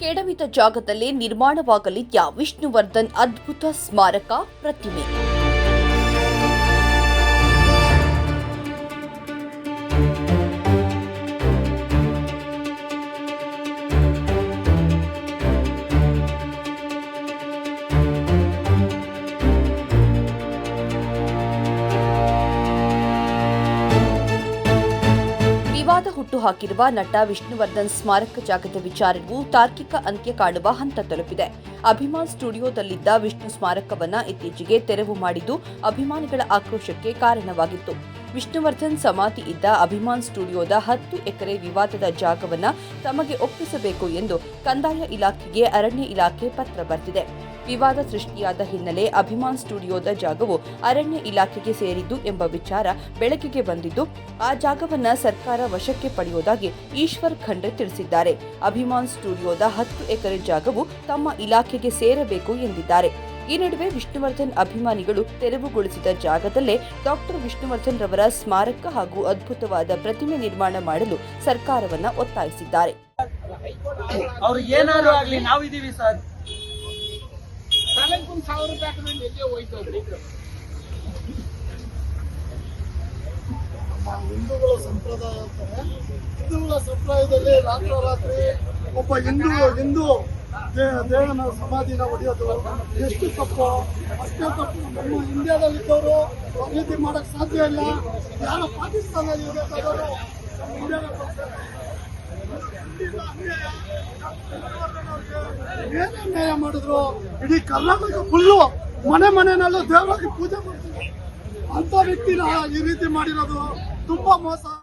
ಕೆಡವಿದ ಜಾಗದಲ್ಲೇ ನಿರ್ಮಾಣವಾಗಲಿದ್ದ ವಿಷ್ಣುವರ್ಧನ್ ಅದ್ಭುತ ಸ್ಮಾರಕ ಪ್ರತಿಮೆ. ವಿವಾದ ಹುಟ್ಟುಹಾಕಿರುವ ನಟ ವಿಷ್ಣುವರ್ಧನ್ ಸ್ಮಾರಕ ಜಾಗದ ವಿಚಾರವು ತಾರ್ಕಿಕ ಅಂತ್ಯ ಕಾಣುವ ಹಂತ ತಲುಪಿದೆ. ಅಭಿಮಾನ್ ಸ್ಟುಡಿಯೋದಲ್ಲಿದ್ದ ವಿಷ್ಣು ಸ್ಮಾರಕವನ್ನ ಇತ್ತೀಚೆಗೆ ತೆರವು ಮಾಡಿದ್ದು ಅಭಿಮಾನಿಗಳ ಆಕ್ರೋಶಕ್ಕೆ ಕಾರಣವಾಗಿತ್ತು. ವಿಷ್ಣುವರ್ಧನ್ ಸಮಾಧಿ ಇದ್ದ ಅಭಿಮಾನ್ ಸ್ಟುಡಿಯೋದ ಹತ್ತು ಎಕರೆ ವಿವಾದದ ಜಾಗವನ್ನ ತಮಗೆ ಒಪ್ಪಿಸಬೇಕು ಎಂದು ಕಂದಾಯ ಇಲಾಖೆಗೆ ಅರಣ್ಯ ಇಲಾಖೆ ಪತ್ರ ಬರೆದಿದೆ. ವಿವಾದ ಸೃಷ್ಟಿಯಾದ ಹಿನ್ನೆಲೆ ಅಭಿಮಾನ್ ಸ್ಟುಡಿಯೋದ ಜಾಗವು ಅರಣ್ಯ ಇಲಾಖೆಗೆ ಸೇರಿದ್ದು ಎಂಬ ವಿಚಾರ ಬೆಳಕಿಗೆ ಬಂದಿದ್ದು, ಆ ಜಾಗವನ್ನು ಸರ್ಕಾರ ವಶಕ್ಕೆ ಪಡೆಯುವುದಾಗಿ ಈಶ್ವರ್ ಖಂಡ್ರೆ ತಿಳಿಸಿದ್ದಾರೆ. ಅಭಿಮಾನ್ ಸ್ಟುಡಿಯೋದ ಹತ್ತು ಎಕರೆ ಜಾಗವು ತಮ್ಮ ಇಲಾಖೆಗೆ ಸೇರಬೇಕು ಎಂದಿದ್ದಾರೆ. ಈ ನಡುವೆ ವಿಷ್ಣುವರ್ಧನ್ ಅಭಿಮಾನಿಗಳು ತೆರವುಗೊಳಿಸಿದ ಜಾಗದಲ್ಲೇ ಡಾಕ್ಟರ್ ವಿಷ್ಣುವರ್ಧನ್ ರವರ ಸ್ಮಾರಕ ಹಾಗೂ ಅದ್ಭುತವಾದ ಪ್ರತಿಮೆ ನಿರ್ಮಾಣ ಮಾಡಲು ಸರ್ಕಾರವನ್ನ ಒತ್ತಾಯಿಸಿದ್ದಾರೆ. ತಲೆಗೊಂದು ಸಾವಿರ ರೂಪಾಯಿ ಹಾಕಿದ್ರೆ ಎಲ್ಲೇ ನಮ್ಮ ಹಿಂದೂಗಳ ಸಂಪ್ರದಾಯ ಅಂತಾರೆ. ಹಿಂದೂಗಳ ಸಂಪ್ರದಾಯದಲ್ಲಿ ರಾತ್ರೋರಾತ್ರಿ ಒಬ್ಬ ಹಿಂದೂ ಹಿಂದೂ ದೇಹನ ಸಮಾಧಿನ ಹೊಡೆಯೋದು ಎಷ್ಟು ತಪ್ಪು? ಅಷ್ಟೇ ತಪ್ಪು. ನಮ್ಮ ಇಂಡಿಯಾದಲ್ಲಿ ಇದ್ದವರು ರೀತಿ ಮಾಡಕ್ ಸಾಧ್ಯ ಇಲ್ಲ. ಯಾರು ಪಾಕಿಸ್ತಾನದಲ್ಲಿ ಇರಬೇಕಾದವರು ಇಂಡಿಯಾದಲ್ಲಿ ಏನೇ ಮಾಡಿದ್ರು? ಇಡೀ ಕರ್ನಾಟಕ ಫುಲ್ಲು ಮನೆ ಮನೆಯಲ್ಲೂ ದೇವರಾಗಿ ಪೂಜೆ ಮಾಡ್ತಾರೆ ಅಂತ ವ್ಯಕ್ತಿನ ಈ ರೀತಿ ಮಾಡಿರೋದು ತುಂಬಾ ಮೋಸ.